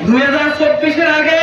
দুই হাজার চব্বিশের আগে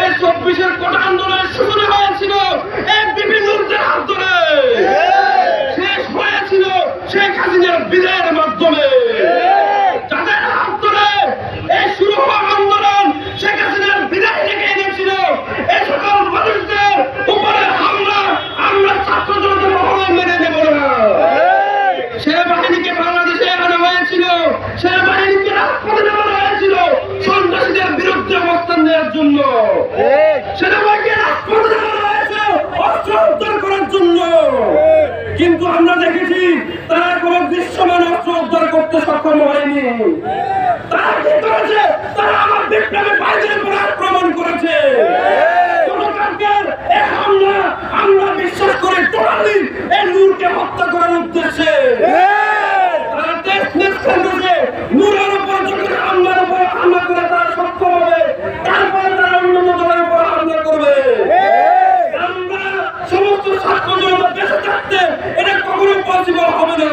এই চব্বিশের কোটা আন্দোলনের সূচনা হয়েছিল। এই বিভিন্নদের হাত ধরে। শেষ হয়েছিল শেখ হাসিনার বিদায়ের মাধ্যমে। হাত এই শুরু আন্দোলন শেখ হাসিনার বিদায় ডেকে এনেছিল। এই সকল মানুষদের উপরে হামলা আমরা ছাত্র মেনে নেব বাংলাদেশে আনা হয়েছিল সেনাবাহিনীকে রাজপথে নামানো হয়েছিল সন্ত্রাসীদের বিরুদ্ধে অবস্থান নেওয়ার জন্য সেনাবাহিনীকে রাজপথে উদ্ধার করার জন্য। কিন্তু আমরা দেখেছি, তারা কোনো দৃশ্যমান অস্ত্র উদ্ধার করতে সক্ষম হয়নি। ছাত্র জনতা বেঁচে থাকতে এটা কখনো পসিবল হবে না